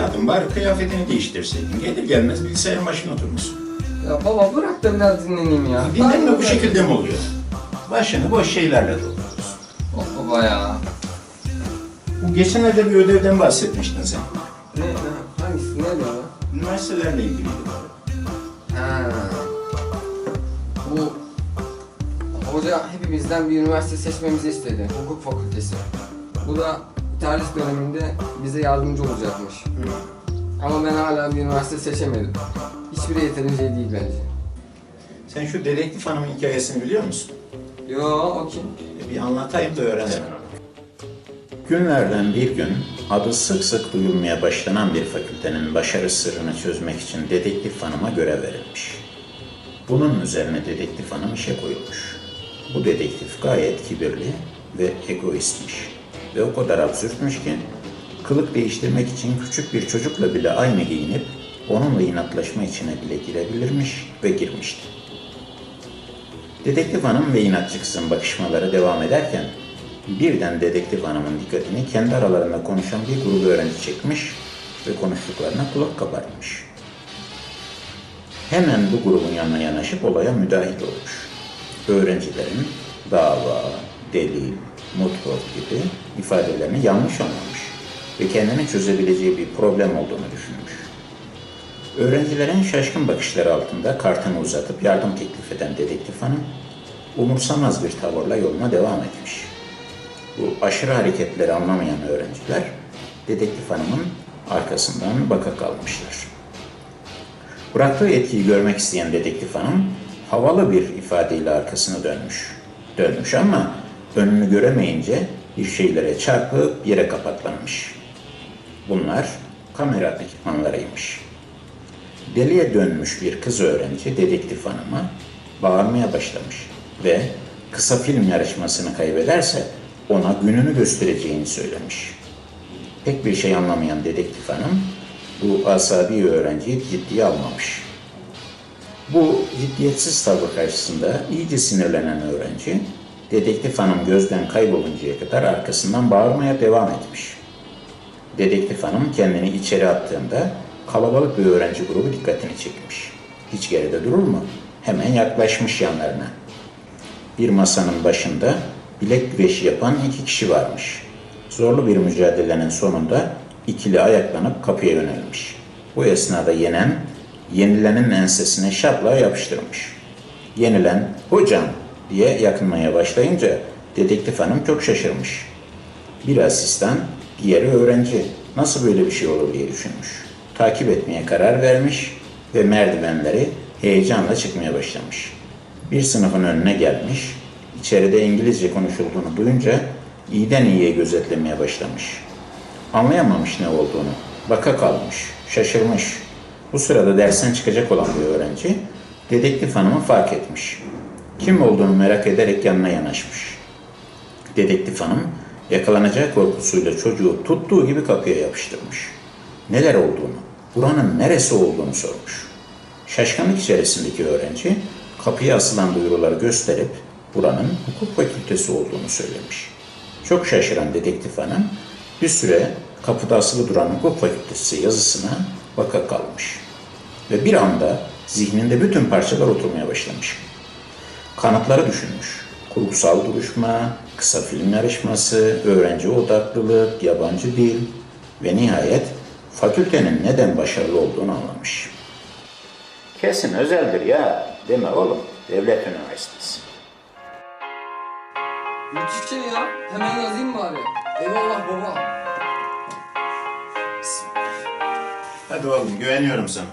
Evladım bari kıyafetini değiştirseydin. Gelir gelmez bilgisayarın başına oturmuşsun. Ya baba bırak da biraz dinleneyim ya. Dinlenme bu şekilde mi oluyor? Başını boş şeylerle dolduruyorsun. Of baba ya. Bu geçenlerde bir ödevden bahsetmiştin sen. Ne, ne hangisi ne diyor? Üniversitelerle ilgiliydi bu. Ha. Bu hoca hepimizden bir üniversite seçmemizi istedi. Hukuk fakültesi. Bu da tercih döneminde bize yardımcı olacakmış. Ama ben hala bir üniversite seçemedim. Hiçbiri yeterince değil bence. Sen şu dedektif hanımın hikayesini biliyor musun? Yo o kim? E, Bir anlatayım da öğrenelim. Günlerden bir gün adı sık sık duyulmaya başlanan bir fakültenin başarı sırrını çözmek için dedektif hanıma görev verilmiş. Bunun üzerine dedektif hanım işe koyulmuş. Bu dedektif gayet kibirli ve egoistmiş. Ve o kadar absürtmüş ki kılık değiştirmek için küçük bir çocukla bile aynı giyinip onunla inatlaşma içine bile girebilirmiş ve girmişti. Dedektif hanım ve inatçı kızın bakışmaları devam ederken birden dedektif hanımın dikkatini kendi aralarında konuşan bir grubu öğrenci çekmiş ve konuştuklarına kulak kabartmış. Hemen bu grubun yanına yanaşıp olaya müdahil olmuş. Öğrencilerin dava, delil, mutluluk gibi ifadelerini yanlış anlamış ve kendini çözebileceği bir problem olduğunu düşünmüş. Öğrencilerin şaşkın bakışları altında kartını uzatıp yardım teklif eden dedektif hanım, umursamaz bir tavırla yoluna devam etmiş. Bu aşırı hareketleri anlamayan öğrenciler, dedektif hanımın arkasından baka kalmışlar. Bıraktığı etkiyi görmek isteyen dedektif hanım, havalı bir ifadeyle arkasını dönmüş. Dönmüş ama önünü göremeyince bir şeylere çarpıp yere kapaklanmış. Bunlar kamera ekipmanlarıymış. Deliye dönmüş bir kız öğrenci dedektif hanıma bağırmaya başlamış ve kısa film yarışmasını kaybederse ona gününü göstereceğini söylemiş. Pek bir şey anlamayan dedektif hanım bu asabi öğrenciyi ciddiye almamış. Bu ciddiyetsiz tavır karşısında iyice sinirlenen öğrenci dedektif hanım gözden kayboluncaya kadar arkasından bağırmaya devam etmiş. Dedektif hanım kendini içeri attığında kalabalık bir öğrenci grubu dikkatini çekmiş. Hiç geride durur mu? Hemen yaklaşmış yanlarına. Bir masanın başında bilek güreşi yapan iki kişi varmış. Zorlu bir mücadelenin sonunda ikili ayaklanıp kapıya yönelmiş. Bu esnada yenen, yenilenin ensesine şapla yapıştırmış. Yenilen, hocam diye yakınmaya başlayınca dedektif hanım çok şaşırmış. Bir asistan, diğeri öğrenci. Nasıl böyle bir şey olur diye düşünmüş. Takip etmeye karar vermiş ve merdivenleri heyecanla çıkmaya başlamış. Bir sınıfın önüne gelmiş, içeride İngilizce konuşulduğunu duyunca iyiden iyiye gözetlemeye başlamış. Anlayamamış ne olduğunu, baka kalmış, şaşırmış. Bu sırada dersten çıkacak olan bir öğrenci, dedektif hanımı fark etmiş. Kim olduğunu merak ederek yanına yanaşmış. Dedektif hanım yakalanacağı korkusuyla çocuğu tuttuğu gibi kapıya yapıştırmış. Neler olduğunu, buranın neresi olduğunu sormuş. Şaşkınlık içerisindeki öğrenci kapıya asılan duyuruları gösterip buranın hukuk fakültesi olduğunu söylemiş. Çok şaşıran dedektif hanım bir süre kapıda asılı duran hukuk fakültesi yazısına baka kalmış. Ve bir anda zihninde bütün parçalar oturmaya başlamış. Kanıtları düşünmüş. Kurgusal duruşma, kısa film yarışması, öğrenci odaklılık, yabancı dil ve nihayet fakültenin neden başarılı olduğunu anlamış. Kesin özeldir ya deme oğlum. Devlet üniversitesi. Müthiş şey ya. Hemen yazayım bari. Eyvallah baba. Hadi oğlum güveniyorum sana.